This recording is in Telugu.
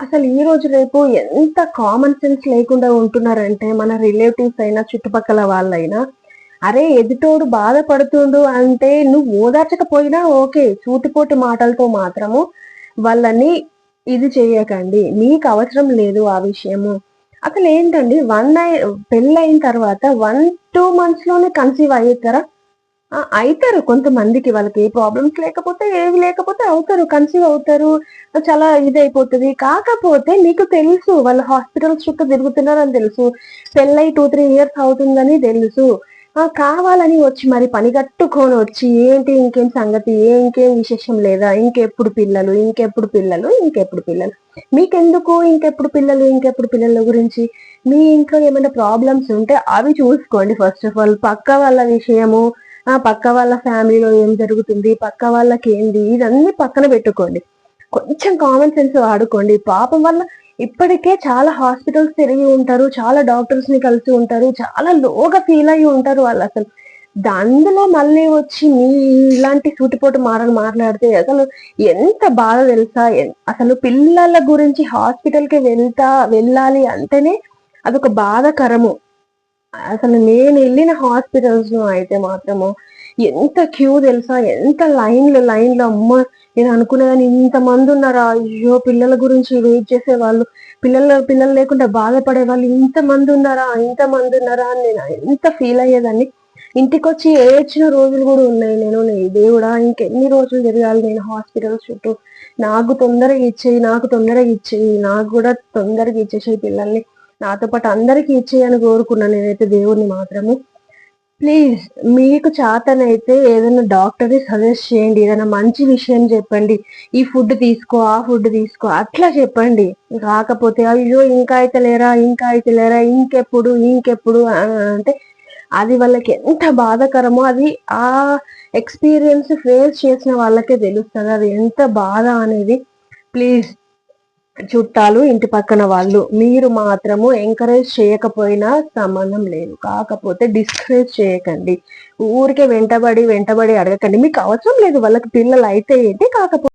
అసలు ఈ రోజు రేపు ఎంత కామన్ సెన్స్ లేకుండా ఉంటున్నారంటే మన రిలేటివ్స్ అయినా చుట్టుపక్కల వాళ్ళైనా అరే ఎదుటోడు బాధపడుతుండు అంటే నువ్వు ఓదార్చకపోయినా ఓకే సూటిపోటి మాటలతో మాత్రము వాళ్ళని ఇది చేయకండి. మీకు అవసరం లేదు ఆ విషయము. అసలు ఏంటండి వన్ పెళ్ళైన తర్వాత వన్ టూ మంత్స్లోనే కన్సీవ్ అయ్యేస్తారా అవుతారు కొంతమందికి వాళ్ళకి ఏ ప్రాబ్లమ్స్ లేకపోతే ఏవి లేకపోతే అవుతారు కన్సీవ్ అవుతారు చాలా ఇది అయిపోతుంది కాకపోతే మీకు తెలుసు వాళ్ళు హాస్పిటల్స్ చుట్టూ తిరుగుతున్నారని తెలుసు. పెళ్ళై టూ త్రీ ఇయర్స్ అవుతుందని తెలుసు. ఆ కావాలని వచ్చి మరి పని కట్టుకొని వచ్చి ఏంటి ఇంకేం సంగతి ఏ ఇంకేం విశేషం లేదా ఇంకెప్పుడు పిల్లలు ఇంకెప్పుడు పిల్లలు ఇంకెప్పుడు పిల్లలు? మీకెందుకు ఇంకెప్పుడు పిల్లలు ఇంకెప్పుడు పిల్లల గురించి? మీ ఇంట్లో ఏమైనా ప్రాబ్లమ్స్ ఉంటే అవి చూసుకోండి ఫస్ట్ ఆఫ్ ఆల్ పక్క వాళ్ళ విషయము ఆ పక్క వాళ్ళ ఫ్యామిలీలో ఏం జరుగుతుంది పక్క వాళ్ళకి ఏంది ఇదన్నీ పక్కన పెట్టుకోండి. కొంచెం కామన్ సెన్స్ వాడుకోండి. పాపం వల్ల ఇప్పటికే చాలా హాస్పిటల్స్ తిరిగి ఉంటారు చాలా డాక్టర్స్ని కలిసి ఉంటారు చాలా లోగా ఫీల్ అయ్యి ఉంటారు వాళ్ళు అసలు. అందులో మళ్ళీ వచ్చి మీ ఇలాంటి సూటిపోటు మాటలు మాట్లాడితే అసలు ఎంత బాధ తెలుసా? అసలు పిల్లల గురించి హాస్పిటల్కి వెళ్తా వెళ్ళాలి అంటేనే అదొక బాధకరము. అసలు నేను వెళ్ళిన హాస్పిటల్స్లో అయితే మాత్రము ఎంత క్యూ తెలుసా? ఎంత లైన్లు లైన్లు అమ్మ! నేను అనుకునేదాన్ని ఇంత మంది ఉన్నారా? అయ్యో! పిల్లల గురించి వెయిట్ చేసే వాళ్ళు పిల్లలు పిల్లలు లేకుండా బాధపడే వాళ్ళు ఇంత మంది ఉన్నారా? ఇంత మంది ఉన్నారా? అని నేను ఎంత ఫీల్ అయ్యేదాన్ని? ఇంటికి వచ్చి ఏడ్చిన రోజులు కూడా ఉన్నాయి నేను నీ దేవుడా! ఇంకెన్ని రోజులు తిరగాలి నేను హాస్పిటల్స్ చుట్టూ? నాకు తొందరగా ఇచ్చేయి నాకు తొందరగా ఇచ్చేయి నాకు కూడా తొందరగా ఇచ్చేసేయి పిల్లల్ని. నాతో పాటు అందరికీ ఇచ్చేయని కోరుకున్నాను నేనైతే దేవుణ్ణి మాత్రము. ప్లీజ్ మీకు చేతనైతే ఏదైనా డాక్టర్ని సజెస్ట్ చేయండి ఏదైనా మంచి విషయం చెప్పండి. ఈ ఫుడ్ తీసుకో ఆ ఫుడ్ తీసుకో అట్లా చెప్పండి. కాకపోతే అయ్యో ఇంకా అయితే లేరా ఇంకా అయితే లేరా ఇంకెప్పుడు ఇంకెప్పుడు అని అంటే అది వాళ్ళకి ఎంత బాధాకరమో అది ఆ ఎక్స్పీరియన్స్ ఫేస్ చేసిన వాళ్ళకే తెలుస్తుంది. అది ఎంత బాధ అనేది. ప్లీజ్ చుట్టాలు ఇంటి పక్కన వాళ్ళు మీరు మాత్రము ఎంకరేజ్ చేయకపోయినా సంబంధం లేదు. కాకపోతే డిస్కరేజ్ చేయకండి. ఊరికే వెంటబడి వెంటబడి అడగకండి. మీకు అవసరం లేదు. వాళ్ళకి పిల్లలు అయితే ఏంటి? కాకపోతే